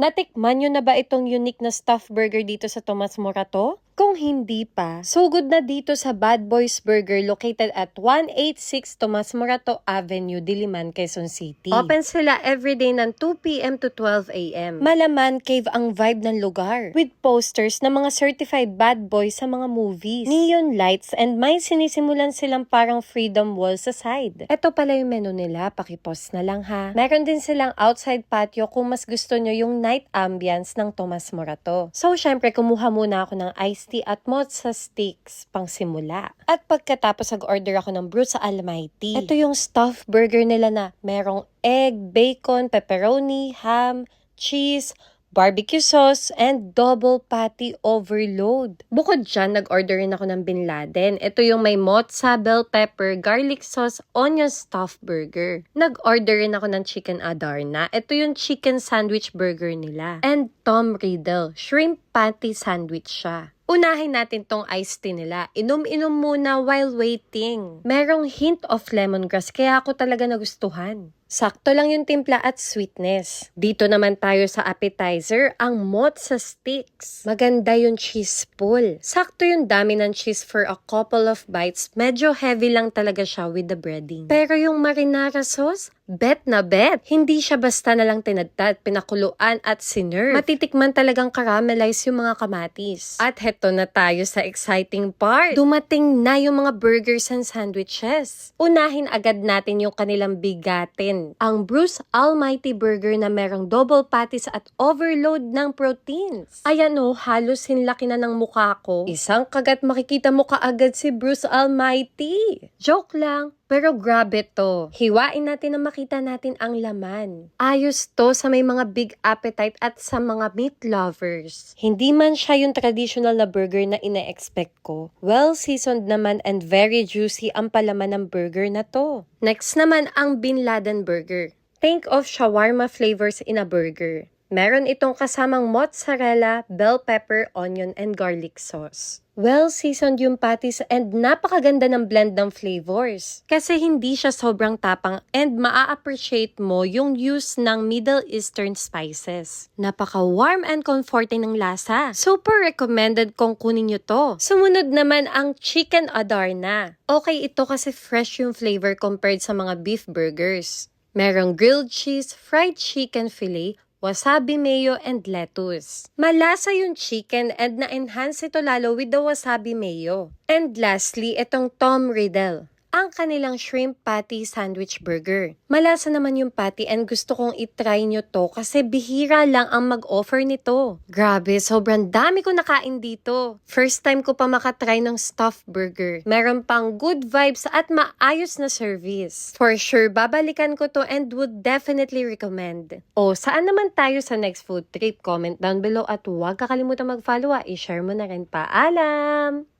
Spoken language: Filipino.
Natikman nyo na ba itong unique na stuffed burger dito sa Tomas Morato? Kung hindi pa, sugod na dito sa Bad Boys Burger located at 186 Tomas Morato Avenue, Diliman, Quezon City. Open sila everyday ng 2pm to 12am. Malaman cave ang vibe ng lugar with posters ng mga certified bad boys sa mga movies, neon lights, and may sinisimulan silang parang freedom wall sa side. Ito pala yung menu nila, pakipost na lang ha. Meron din silang outside patio kung mas gusto nyo yung night ambience ng Tomas Morato. So, syempre, kumuha muna ako ng iced tea at mozza sticks pang simula. At pagkatapos nag-order ako ng Bruce Almighty. Ito yung stuffed burger nila na merong egg, bacon, pepperoni, ham, cheese, barbecue sauce, and double patty overload. Bukod dyan, nag-order rin ako ng Bin Laden. Ito yung may mozza, bell pepper, garlic sauce, onion stuffed burger. Nag-order rin ako ng chicken adarna. Ito yung chicken sandwich burger nila. And Tom Riddle, shrimp patty sandwich siya. Unahin natin tong iced tea nila. Inom-inom muna while waiting. Merong hint of lemongrass kaya ako talaga nagustuhan. Sakto lang yung timpla at sweetness. Dito naman tayo sa appetizer, ang mozza sticks. Maganda yung cheese pull. Sakto yung dami ng cheese for a couple of bites. Medyo heavy lang talaga siya with the breading. Pero yung marinara sauce, bet na bet. Hindi siya basta na lang tinadtad, pinakuluan at sinerve. Matitikman talagang caramelize yung mga kamatis. At heto na tayo sa exciting part. Dumating na yung mga burgers and sandwiches. Unahin agad natin yung kanilang bigatin. Ang Bruce Almighty Burger na merong double patties at overload ng proteins. Ayan o, halos hinlaki na ng mukha ko. Isang kagat makikita mo kaagad si Bruce Almighty. Joke lang, pero grabe to. Hiwain natin na makita natin ang laman. Ayos to sa may mga big appetite at sa mga meat lovers. Hindi man siya yung traditional na burger na ina-expect ko. Well seasoned naman and very juicy ang palaman ng burger na to. Next naman ang Bin Laden Burger. Think of shawarma flavors in a burger. Meron itong kasamang mozzarella, bell pepper, onion, and garlic sauce. Well-seasoned yung patties and napakaganda ng blend ng flavors. Kasi hindi siya sobrang tapang and maa-appreciate mo yung use ng Middle Eastern spices. Napaka-warm and comforting ng lasa. Super recommended kung kunin nyo to. Sumunod naman ang Chicken Adarna. Okay ito kasi fresh yung flavor compared sa mga beef burgers. Merong grilled cheese, fried chicken fillet, wasabi mayo, and lettuce. Malasa yung chicken and na-enhance ito lalo with the wasabi mayo. And lastly, itong Tom Riddle ang kanilang shrimp patty sandwich burger. Malasa naman yung patty and gusto kong itry nyo to kasi bihira lang ang mag-offer nito. Grabe, sobrang dami ko nakain dito. First time ko pa makatry ng stuffed burger. Meron pang good vibes at maayos na service. For sure, babalikan ko to and would definitely recommend. O, saan naman tayo sa next food trip? Comment down below at huwag kakalimutan mag-follow ah. I-share mo na rin. Paalam!